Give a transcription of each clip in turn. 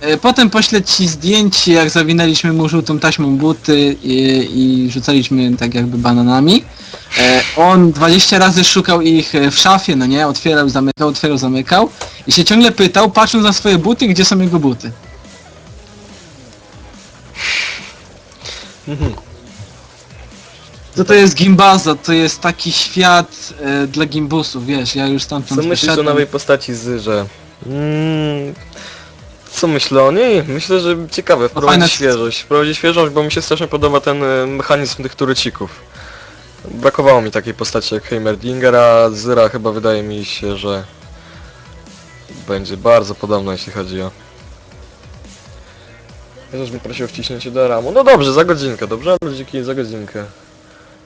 E, Potem poślę ci zdjęcie, jak zawinęliśmy mu żółtą taśmą buty i, i rzucaliśmy tak jakby bananami. E, On 20 razy szukał ich e, w szafie, no nie? Otwierał, zamykał, otwierał, zamykał. I się ciągle pytał, patrząc na swoje buty, gdzie są jego buty. Mhm. Co to jest gimbaza? To jest taki świat e, dla gimbusów, wiesz, ja już stamtąd Co myślisz o wyszedłem. nowej postaci Zyrze? Mm, co myślę o niej? Myślę, że ciekawe, wprowadzi fajna- świeżość. Wprowadzi świeżość, bo mi się strasznie podoba ten e, mechanizm tych turycików. Brakowało mi takiej postaci jak Heimerdinger, a Zyra chyba wydaje mi się, że będzie bardzo podobna jeśli chodzi o... Też bym prosił wciśnięcie do ramu. No dobrze, za godzinkę, dobrze? Ludziki, za godzinkę.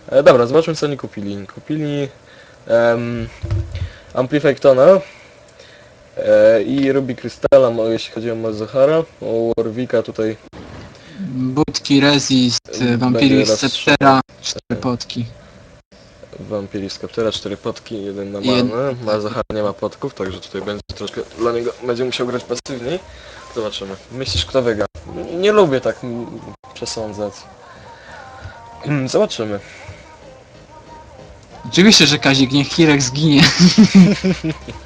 E, dobra, zobaczmy co oni kupili. Kupili... Um, i Ruby Krystala, jeśli chodzi o Mazahara. O Warwicka tutaj Budki, resist, vampiris, raz sceptera, cztery potki. Vampiris Captera, 4 potki, jeden na manę. Mazahar nie ma potków, także tutaj będzie troszkę dla niego, będzie musiał grać pasywniej. Zobaczymy. Myślisz kto wygra? Nie, lubię tak przesądzać. Zobaczymy. Oczywiście, że Kazik, niech Kirek zginie.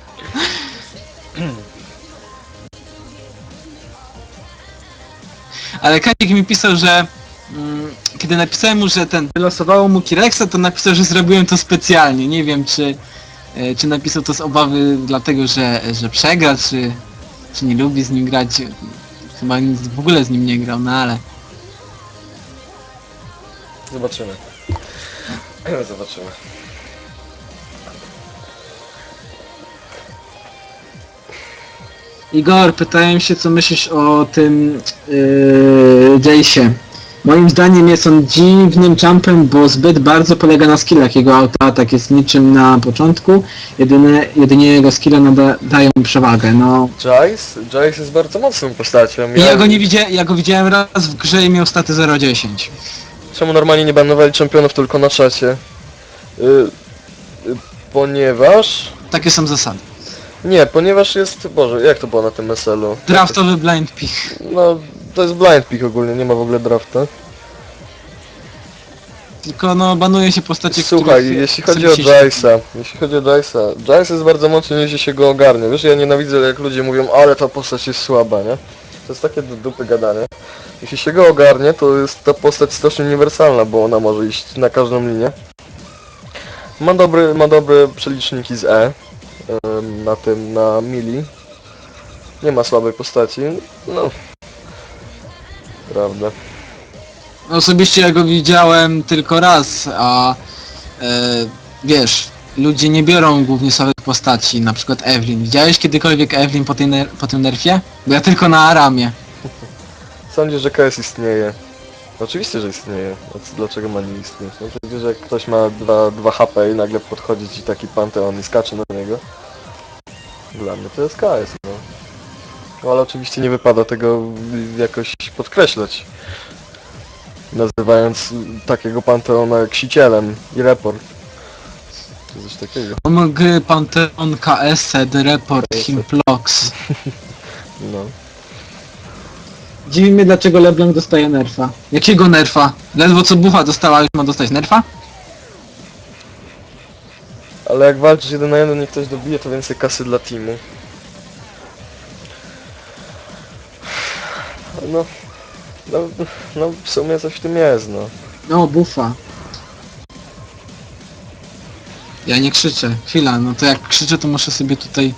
Ale Kazik mi pisał, że mm, kiedy napisałem mu, że ten wylosowało mu Kireksa, to napisał, że zrobiłem to specjalnie. Nie wiem, czy, e, czy napisał to z obawy dlatego, że, że przegra, czy, czy nie lubi z nim grać. Chyba nic w ogóle z nim nie grał, no ale... Zobaczymy. Zobaczymy. Igor, pytałem się, co myślisz o tym yy, Jace'ie. Moim zdaniem jest on dziwnym jumpem, bo zbyt bardzo polega na skillach. Jego autoatak jest niczym na początku, jedyne, jedynie jego skille nada, dają mu przewagę. No, Jace? Jace jest bardzo mocną postacią. Ja go nie widziałem, ja go widziałem raz w grze i miał staty 0.10. Czemu normalnie nie banowali czempionów tylko na czacie? Y, y, ponieważ... Takie są zasady. Nie, ponieważ jest... Boże, jak to było na tym SL-u? Draftowy blind pick. No, to jest blind pick ogólnie, nie ma w ogóle drafta. Tylko no banuje się postacie, Słuchaj, których jeśli chodzi o Jace'a, jeśli chodzi o Jace'a, Jace jest bardzo mocny, jeśli się go ogarnie. Wiesz, ja nienawidzę jak ludzie mówią, ale ta postać jest słaba, nie? To jest takie do dupy gadanie. Jeśli się go ogarnie, to jest ta postać strasznie uniwersalna, bo ona może iść na każdą linię. Ma dobry, ma dobre przeliczniki z E. Na tym, na mili. Nie ma słabej postaci. No. Prawda. Osobiście ja go widziałem tylko raz, a e, wiesz, ludzie nie biorą głównie słabych postaci, na przykład Evelyn. Widziałeś kiedykolwiek Evelyn po, tej ner- po tym nerfie? Bo ja tylko na Aramie. Sądzisz, że KS istnieje? Oczywiście, że istnieje. A Dlaczego ma nie istnieć? No przecież jak ktoś ma 2, 2 HP i nagle podchodzi ci taki panteon i skacze na. Dla mnie to jest KS, no. No ale oczywiście nie wypada tego jakoś podkreślać. Nazywając takiego panteona ksicielem i report. Czy coś takiego. Mam gry Pantheon KS, Set, Report, Himplox. No. Dziwi mnie dlaczego LeBlanc dostaje nerfa. Jakiego nerfa? Ledwo co bufa dostała, już ma dostać nerfa? Ale jak walczysz jeden na jeden i ktoś dobije, to więcej kasy dla teamu. No, no, no w sumie coś w tym jest, no. No, bufa. Ja nie krzyczę. Chwila, no to jak krzyczę, to muszę sobie tutaj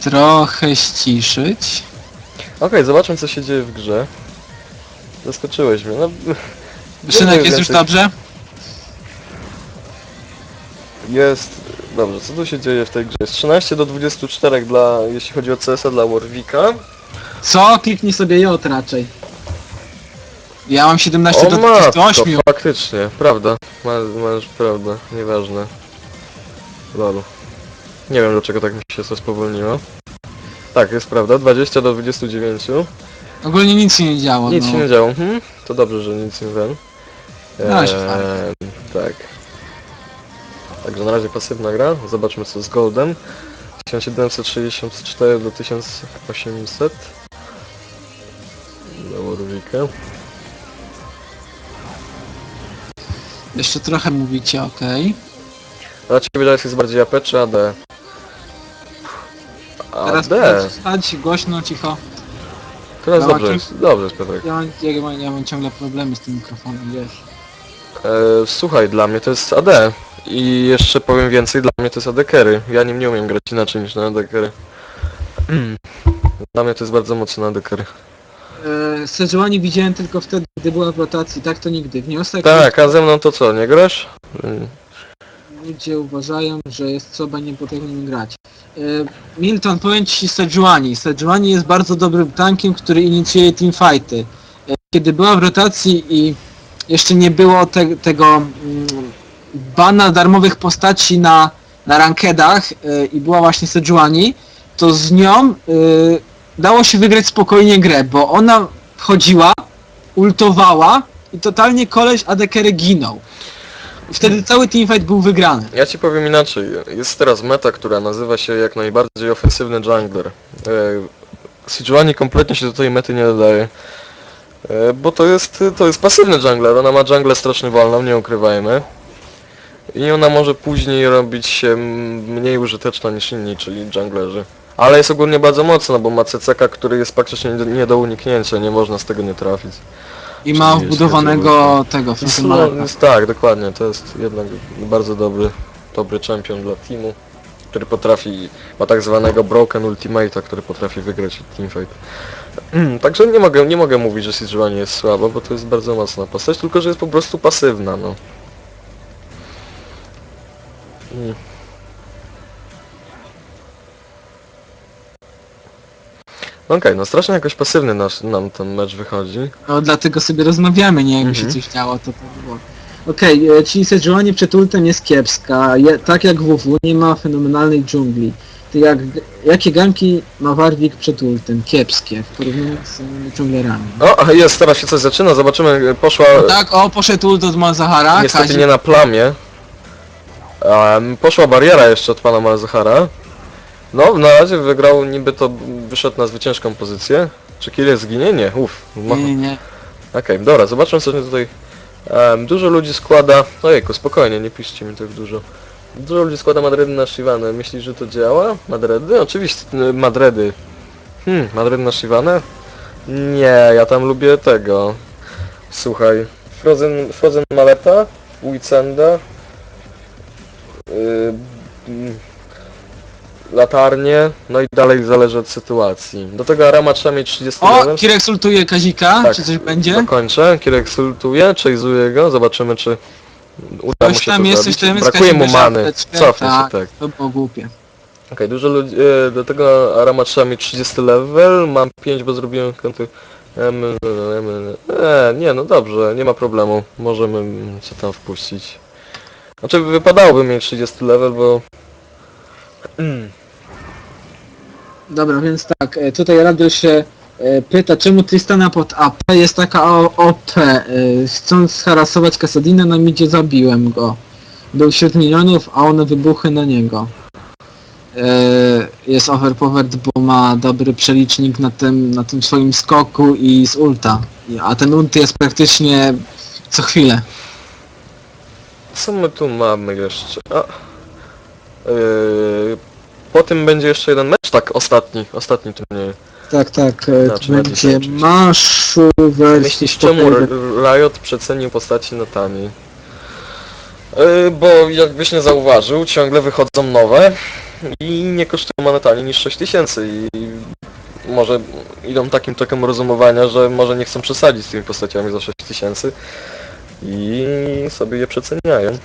trochę ściszyć. Okej, zobaczmy co się dzieje w grze. Zaskoczyłeś mnie, no. Szynek jest już więcej. dobrze? Jest... Dobrze, co tu się dzieje w tej grze? Jest 13 do 24 dla, jeśli chodzi o CS-a dla Warwicka. Co? Kliknij sobie J raczej. Ja mam 17 O do matko, 28. faktycznie, prawda. Masz, masz prawda, nieważne. Lolu. Nie wiem dlaczego tak mi się to spowolniło. Tak, jest prawda, 20 do 29. Ogólnie nic się nie działo. Nic no. się nie działo. Hmm? To dobrze, że nic nie wiem. No, się Eee, tak. Także na razie pasywna gra. Zobaczmy co z Goldem. 1764 do 1800. Dla Warwicka. Jeszcze trochę mówicie, okej. Dla ciebie Dice jest bardziej AP czy AD? Teraz AD? stać głośno, cicho. Teraz dobrze jest, dobrze jest Piotrek. Ja mam, ja, mam, ja mam ciągle problemy z tym mikrofonem, wiesz. E, słuchaj, dla mnie to jest AD. I jeszcze powiem więcej, dla mnie to jest AD carry. Ja nim nie umiem grać inaczej niż na AD carry. Dla mnie to jest bardzo mocno AD carry. E, Sejuani widziałem tylko wtedy, gdy była w rotacji, tak to nigdy. Wniosek, Tak, a ze mną to co, nie grasz? Mm, ludzie uważają, że jest soba nie potrafią grać. E, Milton, powiem ci Sejuani. Sejuani jest bardzo dobrym tankiem, który inicjuje teamfighty. E, Kiedy była w rotacji i jeszcze nie było te, tego mm, bana darmowych postaci na, na rankedach e, i była właśnie Sejuani, to z nią e, dało się wygrać spokojnie grę, bo ona wchodziła, ultowała i totalnie koleś Adekery ginął. Wtedy cały teamfight był wygrany. Ja ci powiem inaczej. Jest teraz meta, która nazywa się jak najbardziej ofensywny jungler. E, Sejuani kompletnie się do tej mety nie dodaje. E, bo to jest, to jest pasywny jungler. Ona ma junglę strasznie wolną, nie ukrywajmy. I ona może później robić się mniej użyteczna niż inni, czyli junglerzy. Ale jest ogólnie bardzo mocna, bo ma CCK, który jest praktycznie nie do, nie do uniknięcia, nie można z tego nie trafić. I ma Czyli wbudowanego tego no, jest, tak, dokładnie, to jest jednak bardzo dobry, dobry champion dla teamu, który potrafi, ma tak zwanego broken ultimate'a, który potrafi wygrać teamfight. Także nie mogę, nie mogę mówić, że Sejuani jest słaba, bo to jest bardzo mocna postać, tylko że jest po prostu pasywna, no. Mm. Okej, no strasznie jakoś pasywny nasz, nam ten mecz wychodzi. No dlatego sobie rozmawiamy, nie? Jakby Mhm. się coś działo, to tak było. Okej, e, czyli Sejuani przed ultem jest kiepska. Je, tak jak WW nie ma fenomenalnej dżungli. To jak, jakie ganki ma Warwick przed ultem? Kiepskie w porównaniu z innymi dżunglerami. O, jest, teraz się coś zaczyna, zobaczymy, poszła... No tak, o, poszedł ult od Malzahara, Niestety Kazik. nie na plamie. Em, poszła bariera jeszcze od pana Malzahara. No, na razie wygrał, niby to wyszedł na zwyciężką pozycję. Czy kill jest zginie? Nie, uff. Nie, nie, nie. Okej, dobra, zobaczmy co mnie tutaj... Em, dużo ludzi składa... Ojejku, spokojnie, nie piszcie mi tak dużo. Dużo ludzi składa Madrydy na Shivanę. Myślisz, że to działa? Madrydy? Oczywiście, Madrydy. Hmm, Madrydy na Shivanę? Nie, ja tam lubię tego. Słuchaj, Frozen, Frozen Maleta, Weekenda, latarnie, no i dalej zależy od sytuacji. Do tego Arama trzeba mieć 30 O. Kirek sultuje Kazika, Tak, czy coś będzie? Dokończę, Kirek sultuje, chase'uje go, zobaczymy czy uda mu Coś się tam to jest, zrobić. tam jest, Brakuje mu many, apteczkę, cofnij się, tak. tak. To było głupie. Okej, dużo ludzi, e, do tego Arama trzeba mieć 30 level, mam 5, bo zrobiłem kąty... Em, em, E, nie, no dobrze, nie ma problemu, możemy się tam wpuścić. Znaczy wypadałoby mieć 30 level, bo... Dobra, więc tak, e, tutaj Radel się e, pyta, czemu Tristana pod AP jest taka OP. E, Chcąc harasować Kasadina na midzie zabiłem go. Był wśród minionów, a one wybuchły na niego. Jest overpowered, bo ma dobry przelicznik na tym, na tym swoim skoku i z ulta. A ten ult jest praktycznie co chwilę. Co my tu mamy jeszcze? A. Yy, po tym będzie jeszcze jeden mecz, tak, ostatni, ostatni turniej. Tak, tak, e, Znaczy, na będzie dzisiaj oczywiście. maszu Myślisz, czemu Riot przecenił postaci notami? Yy, bo jakbyś nie zauważył, ciągle wychodzą nowe i nie kosztują monetami niż 6000 i może idą takim tokiem rozumowania, że może nie chcą przesadzić z tymi postaciami za 6000 i sobie je przeceniają.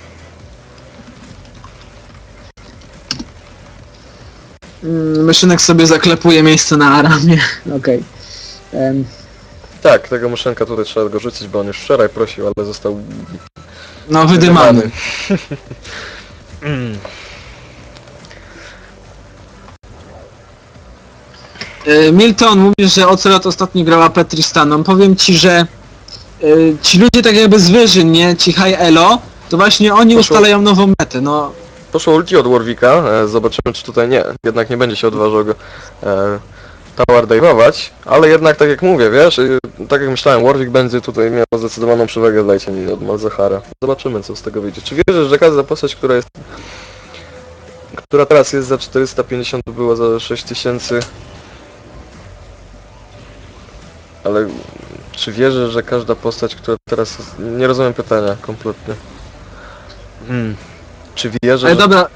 Mm, Myszynek sobie zaklepuje miejsce na Aramie. Okej. Em, Tak, tego muszynka tutaj trzeba go rzucić, bo on już wczoraj prosił, ale został No wydymany. Mm. E, Milton mówisz, że Ocelot ostatnio grała Petristaną. Powiem ci, że e, ci ludzie tak jakby z wyżyn, nie? Ci high elo, to właśnie oni Poszło- ustalają nową metę, no. Poszło ulti od Warwicka, e, zobaczymy czy tutaj nie, jednak nie będzie się odważał go e, tower dive'ować, ale jednak tak jak mówię, wiesz, y, tak jak myślałem, Warwick będzie tutaj miał zdecydowaną przewagę w lejcie od Malzahara. Zobaczymy co z tego wyjdzie. Czy wierzysz, że każda postać, która jest która teraz jest za 450 była za 6000 ale czy wierzysz, że każda postać, która teraz jest... Nie rozumiem pytania kompletnie. Hmm. Czy wierzysz, Ale że... dobra.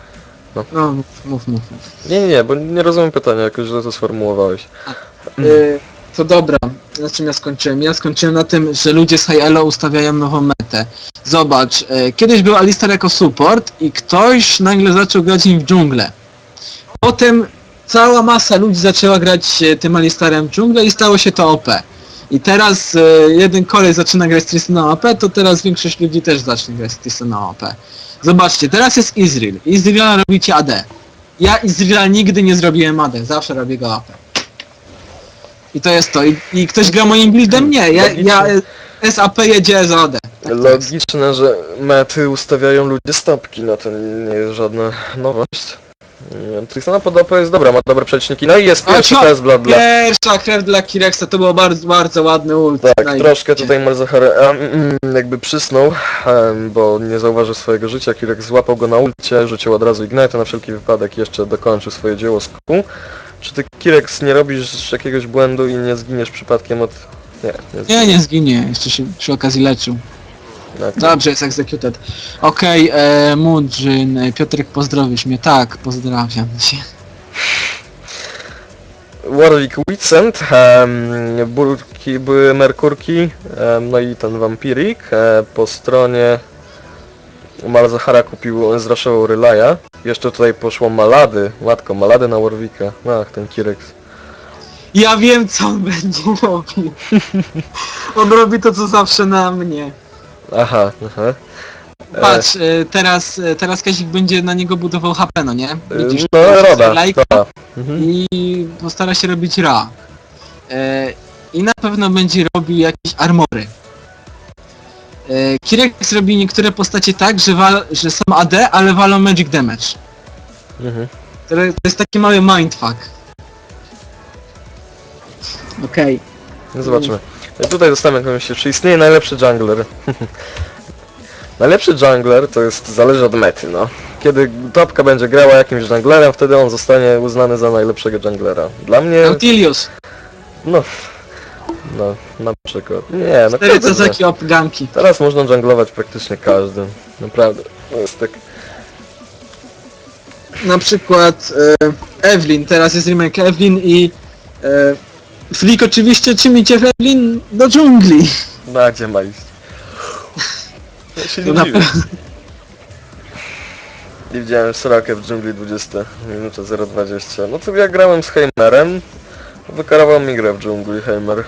No. No, mów, mów, mów. Nie, nie, nie, bo nie rozumiem pytania, jakoś źle to sformułowałeś. Y, to dobra, na czym ja skończyłem? Ja skończyłem na tym, że ludzie z Elo ustawiają nową metę. Zobacz, y, kiedyś był Alistar jako support i ktoś nagle zaczął grać nim w dżunglę. Potem cała masa ludzi zaczęła grać y, tym Alistarem w dżunglę i stało się to OP. I teraz y, jeden kolej zaczyna grać Tristana OP, to teraz większość ludzi też zacznie grać z Tristana OP. Zobaczcie, teraz jest Izrael. Izraela robicie AD. Ja Izraela nigdy nie zrobiłem AD, zawsze robię go AP. I to jest to. I, i ktoś gra moim buildem? Nie, ja, ja e, SAP jedzie za AD. Tak jest. Logiczne, że mety ustawiają ludzie stopki, no to nie jest żadna nowość. Nie, Tristana pod OP jest dobra, ma dobre przeliczniki, no i jest pierwszy test bla. Pierwsza krew dla Kirexa to było bardzo, bardzo ładny ult. Tak, troszkę tutaj Malzahar em, mm, jakby przysnął, em, bo nie zauważył swojego życia, Kirek złapał go na ulcie, rzucił od razu Ignite, na wszelki wypadek jeszcze dokończył swoje dzieło z kół. Czy ty Kirex nie robisz jakiegoś błędu i nie zginiesz przypadkiem od... Nie, nie Nie, zginiesz. nie zginie, jeszcze się przy okazji leczył. Tak. Dobrze, jest executed. Okej, okay, Mudrzyn, e, Piotrek pozdrowisz mnie, tak, pozdrawiam cię. Warwick Witsent, um, burki, były Merkurki, em, no i ten Vampirik. E, po stronie Malzahara kupił, zraszował Relaya. Jeszcze tutaj poszło Malady, matko, Malady na Warwicka. Ach, ten Kirex. Ja wiem co on będzie robił. On robi to co zawsze na mnie. Aha, aha. E, Patrz, e, teraz, e, teraz Kazik będzie na niego budował HP, no nie? Widzisz, no, Roda, lajka. Mhm. i postara się robić Ra. E, I na pewno będzie robił jakieś armory. E, Kirex robi niektóre postacie tak, że, wal, że są AD, ale walą magic damage. Mhm. To, to jest taki mały mindfuck. Okej. No zobaczymy. Tutaj zostawiam jakąś myśl, czy istnieje najlepszy jungler? najlepszy jungler to jest, zależy od mety, no. Kiedy topka będzie grała jakimś junglerem, wtedy on zostanie uznany za najlepszego junglera. Dla mnie, Nautilius. no, no, na przykład. Nie, no Cztery cezaki op ganki. Teraz można junglować praktycznie każdym. Naprawdę. To jest tak. Na przykład e, Evelyn, teraz jest remake Evelyn i e, Flick oczywiście czym idzie w Evelyn? Do dżungli. No a gdzie ma iść? Ja się nie na dziwię. Nie widziałem Srakę w dżungli 20 minuta 020. No to ja grałem z Heimerem. Wykarował mi grę w dżungli Heimer.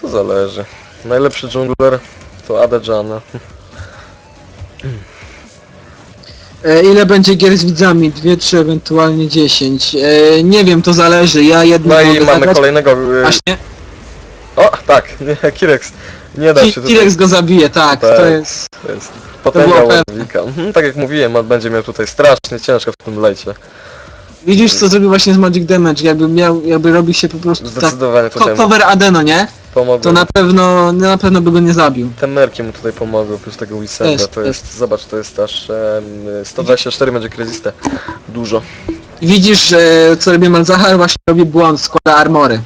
To zależy. Najlepszy dżungler to Adejana. E, ile będzie gier z widzami? Dwie, trzy, ewentualnie 10. E, nie wiem, to zależy. Ja jedno No i mogę mamy zagrać. kolejnego... y, Właśnie, O, tak, nie, Kirex. Nie da się tutaj... T-Rex go zabije, tak, Tak. to jest... To jest potęga było pewne. Mhm, tak jak mówiłem, on będzie miał tutaj strasznie ciężko w tym lejcie. Widzisz co zrobił właśnie z Magic Damage, jakby miał, jakby robi się po prostu tak... Zdecydowanie Ko cover Adeno, nie? pomogło. To na pewno, na pewno by go nie zabił. Te merki mu tutaj pomogły, plus tego Wissenda, Też, to jest, zobacz, to jest aż em, 124 będzie kreziste. Dużo. Widzisz, że co robi Malzahar? Właśnie robi błąd, składa armory.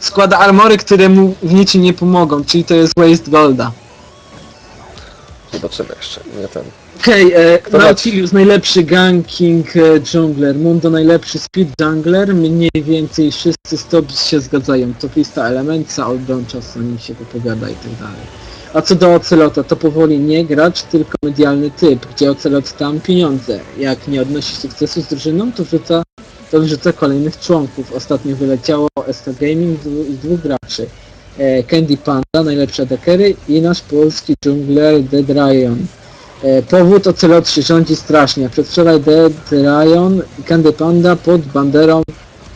Składa armory, które mu w niczym nie pomogą, czyli to jest waste golda. Zobaczymy jeszcze, nie ten. Okej, okay, Zobacz. Nautilus najlepszy ganking e, jungler, Mundo najlepszy speed jungler, mniej więcej wszyscy stops się zgadzają, to lista elementka, Oldon czasami się wypowiada i tak dalej. A co do Ocelota, to powoli nie gracz, tylko medialny typ, gdzie Ocelot tam pieniądze. Jak nie odnosi sukcesu z drużyną, to wrzuca, to wrzuca kolejnych członków. Ostatnio wyleciało ST Gaming z dwóch graczy. E, Candy Panda, najlepsze attackery i nasz polski jungler Dead Ryan. E, Powód Ocelot się rządzi strasznie. Przedwczoraj Dead Ryan i Candy Panda pod banderą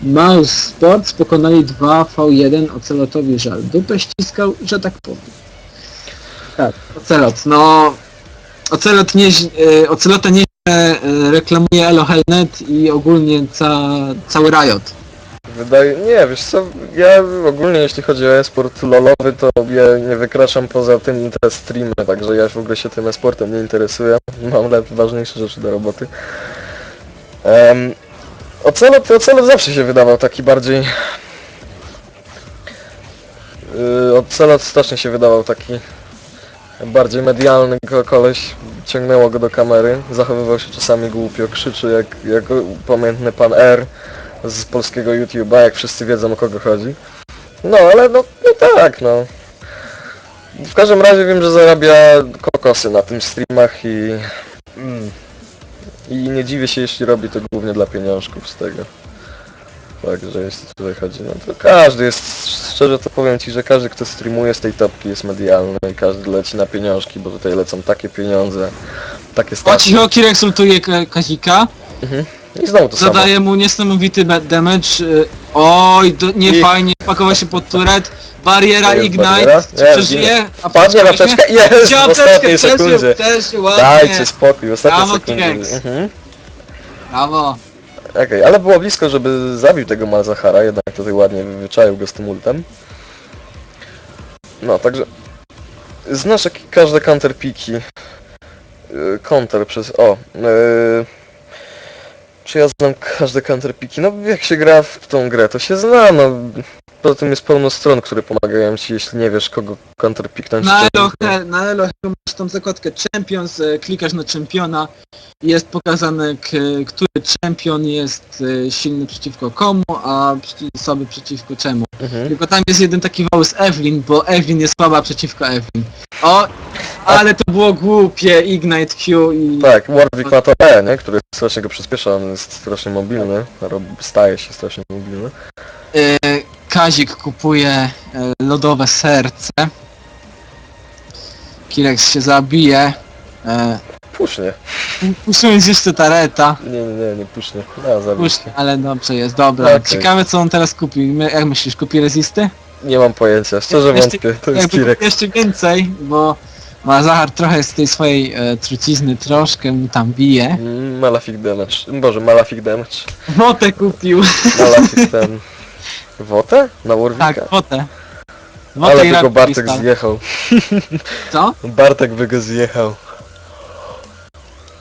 Mouse Sports pokonali 2v1 Ocelotowi żal. Dupę ściskał, że tak powiem. Tak, Ocelot, no... Ocelot nie, e, Ocelota nie e, reklamuje Elohel.net i ogólnie ca, cały Riot. Wydaje, nie, wiesz co, ja ogólnie jeśli chodzi o e-sport lolowy, to ja nie wykraczam poza tym te streamy, także ja w ogóle się tym e-sportem nie interesuję, mam lepsze, ważniejsze rzeczy do roboty. Um, Ocelot, Ocelot zawsze się wydawał taki bardziej... Yy, Ocelot strasznie się wydawał taki bardziej medialny ko- koleś, ciągnęło go do kamery, zachowywał się czasami głupio, krzyczy jak, jak pamiętny pan R z polskiego YouTube'a, jak wszyscy wiedzą o kogo chodzi. No ale no, no tak, no. W każdym razie wiem, że zarabia kokosy na tym streamach i... Mm, I nie dziwię się, jeśli robi to głównie dla pieniążków z tego. Także jeśli tutaj chodzi, no to każdy jest, szczerze to powiem Ci, że każdy kto streamuje z tej topki jest medialny i każdy leci na pieniążki, bo tutaj lecą takie pieniądze, takie O stawki. cicho, Kirek sultuje Ka- Kazika, I znowu to samo. zadaje mu niesamowity damage. y, Oj, do, nie I- fajnie, pakował się pod turret. Bariera, Jest Ignite, bariera? Nie, przeżyje? Padnie na jest! W apteczkę, ostatniej sekundzie. też, ładnie. Dajcie spokój, w ostatniej Brawo. Mhm. Brawo. Okej, ale było blisko, żeby zabił tego Malzahara, jednak tutaj ładnie wyczaił go z tym ultem. No, także... Znasz jak każde counterpiki. Yy, Counter przez... o... Yy... Czy ja znam każde counterpiki? No jak się gra w tą grę, to się zna, no... Poza tym jest pełno stron, które pomagają ci, jeśli nie wiesz kogo counterpiknąć. Na Elohe, na Elohe masz tą zakładkę Champions, e, klikasz na czempiona i jest pokazane, k- który czempion jest e, silny przeciwko komu, a przeci- słaby przeciwko czemu. Mhm. Tylko tam jest jeden taki wał z Evelyn, bo Evelyn jest słaba przeciwko Evelyn. O, ale to było głupie, Ignite Q i... Tak, Warwick ma to E, nie? Który strasznie go przyspiesza, on jest strasznie mobilny, staje się strasznie mobilny. E, Kazik kupuje e, lodowe serce. Kirex się zabije. E, Pusznie. Puszując jeszcze tareta. Nie, nie, nie, nie pusznie. No. Puszczę, ale dobrze jest, dobra. Okej. Ciekawe co on teraz kupi. My- Jak myślisz, kupi rezisty? Nie mam pojęcia, szczerze Jeszcze- wątpię, to jest Jakby Kirek. jeszcze więcej, bo ma Zachar trochę z tej swojej e, trucizny, troszkę mu tam bije. Mm, Malefic Damage. Boże, Malefic Damage. Motę kupił. Malefic ten... Wotę? Na Warwicka? Tak. Motę Ale i by go Bartek zjechał. Co? Bartek by go zjechał.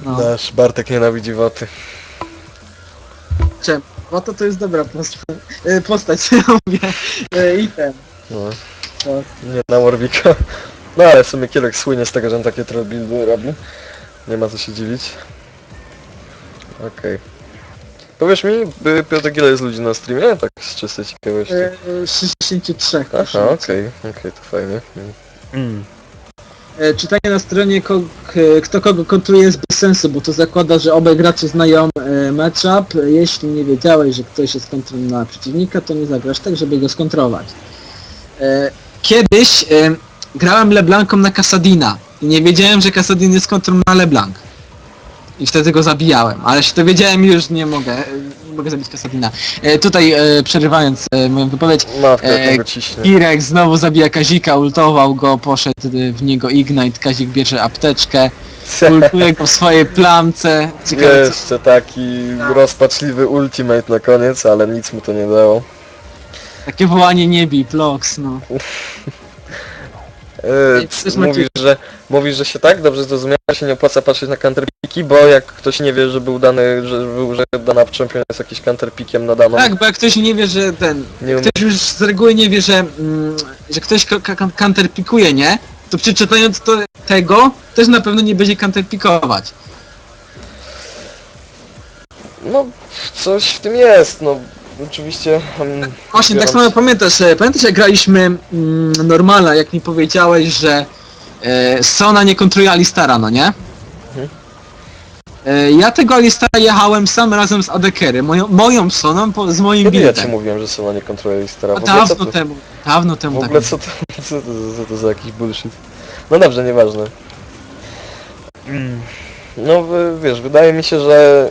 No. Nasz Bartek nienawidzi Woty. Czemu? Motę to jest dobra postać. E, postać, mówię. E, I ten. No. To. Nie na Warwicka. No ale w sumie Kirek słynie z tego, że on takie troll buildy robi. Nie ma co się dziwić. Okej. Powiesz mi, by Piotr, ile jest ludzi na streamie? Tak z czystej ciekawości. E, e, 63. Aha, okej, okej, to fajnie. Mm. E, Czytanie na stronie ko- k- kto kogo kontruje jest bez sensu, bo to zakłada, że obaj gracze znają e, matchup. Jeśli nie wiedziałeś, że ktoś jest kontrą na przeciwnika, to nie zagrasz tak, żeby go skontrować. E, Kiedyś e, grałem LeBlanką na Casadina i nie wiedziałem, że Casadin jest kontrą na LeBlanc. I wtedy go zabijałem, ale się dowiedziałem i już nie mogę, e, nie mogę zabić Casadina. E, Tutaj e, przerywając e, moją wypowiedź, Matka E, ciśnie. Kirek znowu zabija Kazika, ultował go, poszedł y, w niego Ignite, Kazik bierze apteczkę, ultuje go w swojej plamce. Ciekawe co... Jeszcze taki rozpaczliwy ultimate na koniec, ale nic mu to nie dało. Takie wołanie nie bij, Plox, no. Yy, mówisz, że, mówisz, że się tak dobrze zrozumiałem, że się nie opłaca patrzeć na counterpiki, bo jak ktoś nie wie, że był dany, że, był, że dana champion jest jakiś counterpikiem na daną... Tak, bo jak ktoś nie wie, że ten... Nie. Ktoś już z reguły nie wie, że, mm, że ktoś counterpikuje, nie? To przeczytając to, tego, też na pewno nie będzie counterpikować. No, coś w tym jest, no. Oczywiście... mm, Właśnie, tak samo pamiętasz, e, pamiętasz jak graliśmy mm, Normala, jak mi powiedziałeś, że e, Sona nie kontruje Alistara, no nie? Mhm. E, ja tego Alistara jechałem sam razem z Adekery, moją, moją Soną po, z moim Kiedy ja ci mówiłem, że Sona nie kontroluje Istera? A W ogóle co dawno to, temu, dawno w temu ogóle tak. co to, co to, co to za jakiś bullshit? No dobrze, nieważne. No wiesz, wydaje mi się, że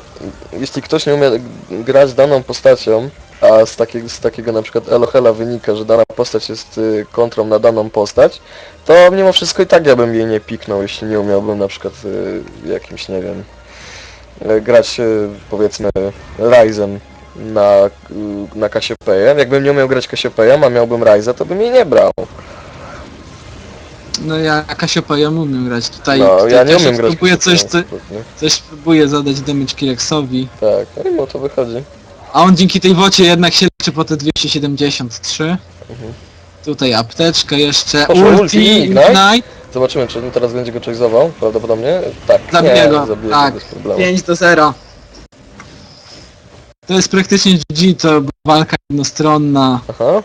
jeśli ktoś nie umie grać daną postacią, a z takiego, z takiego na przykład Elohela wynika, że dana postać jest y, kontrą na daną postać, to mimo wszystko i tak ja bym jej nie piknął, jeśli nie umiałbym na przykład y, jakimś, nie wiem, e, grać e, powiedzmy Ryzen na, y, na Cassiopeia. Jakbym nie umiał grać Cassiopeia, a miałbym Ryza, to bym jej nie brał. No ja Kasiopeja umiem grać tutaj. No, tutaj ja nie umiem grać Próbuję coś, co, coś próbuję zadać damage Kirexowi. Tak, no i mu to wychodzi. A on dzięki tej wocie jednak się leczy po te 273. Mhm. Tutaj apteczka jeszcze. Proszę, ulti, ulti, Ignite. Ignite. Zobaczymy, czy on teraz będzie go chase'ował, prawdopodobnie. Tak, Zabiję nie, go, tak. bez problemu. 5 do 0. To jest praktycznie GG, to była walka jednostronna. Aha,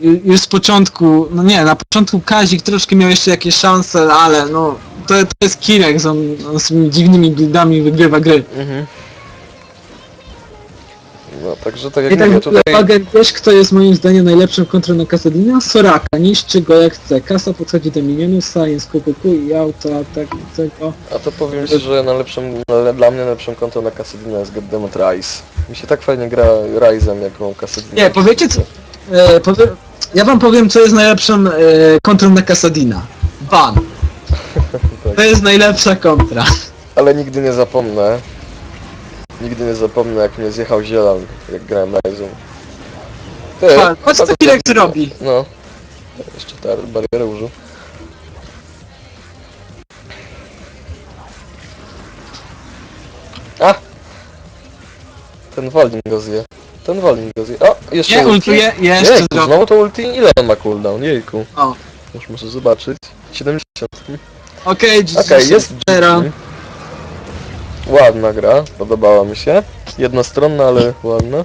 Już z początku, no nie, na początku Kazik troszkę miał jeszcze jakieś szanse, ale no to, to jest Kirex, on, on z tymi dziwnymi buildami wygrywa gry. mhm. No, także tak jak I tak mówię w ogóle tutaj... Wagen, wiesz kto jest moim zdaniem najlepszym kontrą na Kasadina? Soraka, niszczy go jak chce. Kasa podchodzi do minionów, science, kukuku i auto, atak tego. A to powiem ci, że najlepszym, na- dla mnie najlepszym konto na Kasadina jest Goddammit Rise. Mi się tak fajnie gra Ryzem, jak mam Kasadina. Nie, powiecie co? E, powie, ja wam powiem co jest najlepszym e, kontrą na Kasadina. Ban. To jest najlepsza kontra. Ale nigdy nie zapomnę. Nigdy nie zapomnę, jak mnie zjechał Zielan, jak grałem Ryzem. Ty, Patrz co Kirex robi. No. Jeszcze ta barierę użył. A! Ten Walding go zje. Ten Walding go zje. O! Jeszcze Nie, ulti. ultuje, jeszcze Jejku, znowu to ulti? Ile on ma cooldown? Jejku. O. Już muszę zobaczyć. 70. Okej, GG. Okej, jest Zero. Ładna gra, podobała mi się. Jednostronna, ale ładna.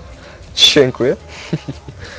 Dziękuję.